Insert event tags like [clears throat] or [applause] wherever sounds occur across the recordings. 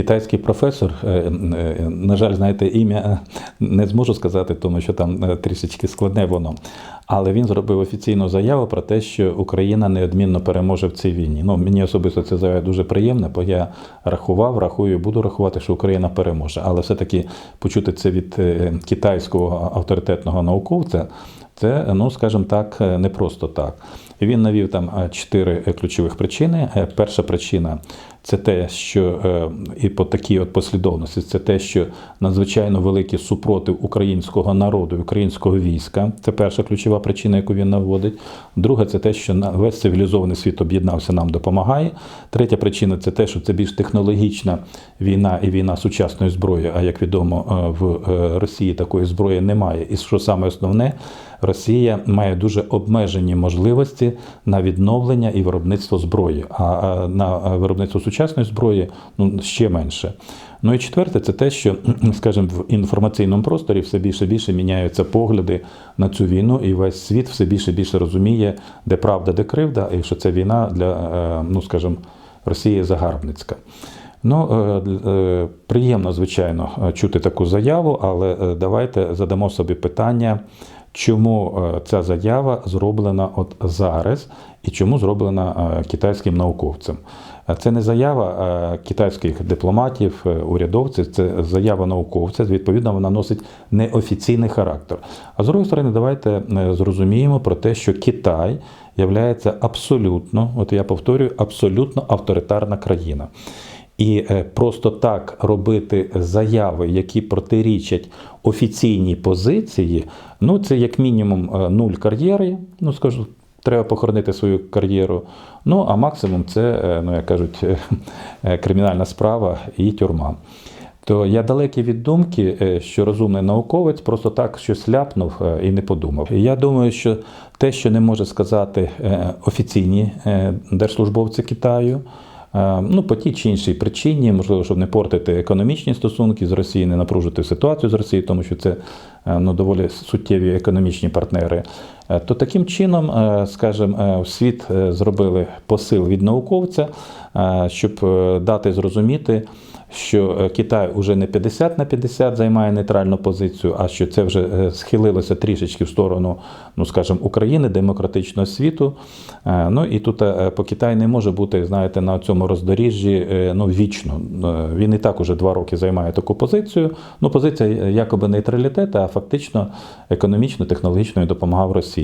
китайський професор, е, е, на жаль, знаєте, ім'я не зможу сказати, тому що там е, трішечки складне воно. Але він зробив офіційну заяву про те, що Україна неодмінно переможе в цій війні. Ну, мені особисто це заява дуже приємна, бо я рахував, рахую, буду рахувати, що Україна переможе. Але все-таки почути це від китайського авторитетного науковця, це, ну скажімо так, не просто так. Він навів там чотири ключових причини. Перша причина це те, що е, і по такій от послідовності, це те, що надзвичайно великий супротив українського народу, українського війська. Це перша ключова причина, яку він наводить. Друга це те, що весь цивілізований світ об'єднався, нам допомагає. Третя причина це те, що це більш технологічна війна і війна сучасної зброї. А як відомо, е, в е, Росії такої зброї немає. І що саме основне, Росія має дуже обмежені можливості на відновлення і виробництво зброї, а на виробництво сучасної зброї ну, ще менше. Ну і четверте, це те, що, [clears throat] скажімо, в інформаційному просторі все більше і більше міняються погляди на цю війну, і весь світ все більше і більше розуміє, де правда, де кривда, і що це війна для, е, ну скажімо, Росії загарбницька. Ну, е, е, приємно, звичайно, чути таку заяву, але давайте задамо собі питання, чому е, ця заява зроблена от зараз і чому зроблена е, китайським науковцем. Е, Це не заява китайських дипломатів, урядовців, це заява науковця. Відповідно, вона носить неофіційний характер. А з другої сторони, давайте зрозуміємо про те, що Китай являється абсолютно, от я повторюю, абсолютно авторитарна країна. І е, просто так робити заяви, які протирічать офіційній позиції, ну це як мінімум е, нуль кар'єри. Ну скажу, треба похоронити свою кар'єру. Ну а максимум це, е, ну як кажуть, кримінальна справа і тюрма. То я далекий від думки, що розумний науковець просто так щось ляпнув і не подумав. Я думаю, що те, що не може сказати офіційні держслужбовці Китаю. Е, Ну, по тій чи іншій причині, можливо, щоб не портити економічні стосунки з Росією, не напружити ситуацію з Росією, тому що це е, ну, доволі суттєві економічні партнери. Е, То таким чином, е, скажімо, в світ е, зробили посил від науковця, щоб дати зрозуміти, що Китай уже не 50 на 50 займає нейтральну позицію, а що це вже схилилося трішечки в сторону, ну скажімо, України, демократичного світу. Ну і тут по Китай не може бути, знаєте, на цьому роздоріжжі ну, вічно. Він і так уже два роки займає таку позицію. Ну, позиція якоби нейтралітету, а фактично економічно, технологічно допомагав Росії.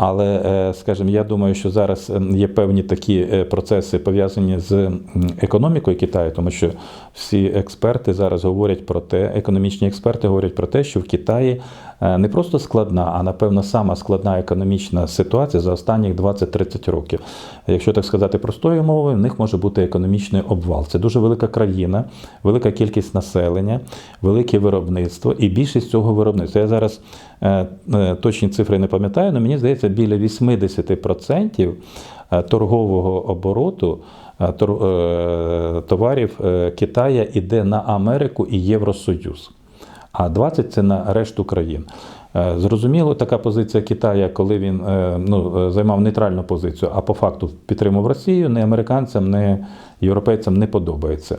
Але, е, скажімо, я думаю, що зараз е, є певні такі е, процеси пов'язані з економікою Китаю, тому що всі експерти зараз говорять про те, економічні експерти говорять про те, що в Китаї не просто складна, а напевно сама складна економічна ситуація за останніх 20-30 років. Якщо так сказати простою мовою, в них може бути економічний обвал. Це дуже велика країна, велика кількість населення, велике виробництво і більшість цього виробництва. Я зараз е, е, точні цифри не пам'ятаю, але мені здається, біля 80% е, торгового обороту е, е, товарів е, Китая іде на Америку і Євросоюз, а 20% це на решту країн. Е, Зрозуміло, така позиція Китая, коли він е, ну, е, займав нейтральну позицію, а по факту підтримав Росію, не американцям, не європейцям не подобається.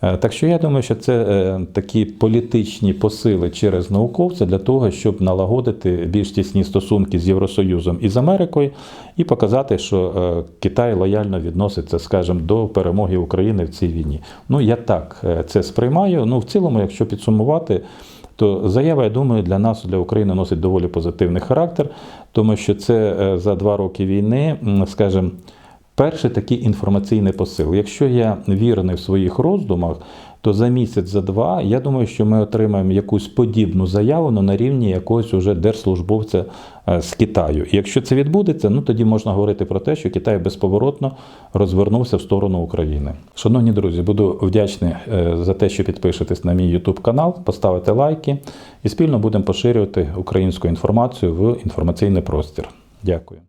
Так що я думаю, що це такі політичні посили через науковця для того, щоб налагодити більш тісні стосунки з Євросоюзом і з Америкою, і показати, що Китай лояльно відноситься, скажімо, до перемоги України в цій війні. Ну я так це сприймаю. Ну в цілому, якщо підсумувати. То заява, я думаю, для нас, для України носить доволі позитивний характер, тому що це е, за два роки війни, скажімо, перший такий інформаційний посил. Якщо я вірний в своїх роздумах, то за місяць, за два, я думаю, що ми отримаємо якусь подібну заяву ну, на рівні якогось уже держслужбовця е, з Китаю. І якщо це відбудеться, ну тоді можна говорити про те, що Китай безповоротно розвернувся в сторону України. Шановні друзі, буду вдячний е, за те, що підпишетесь на мій YouTube канал, поставите лайки і спільно будемо поширювати українську інформацію в інформаційний простір. Дякую.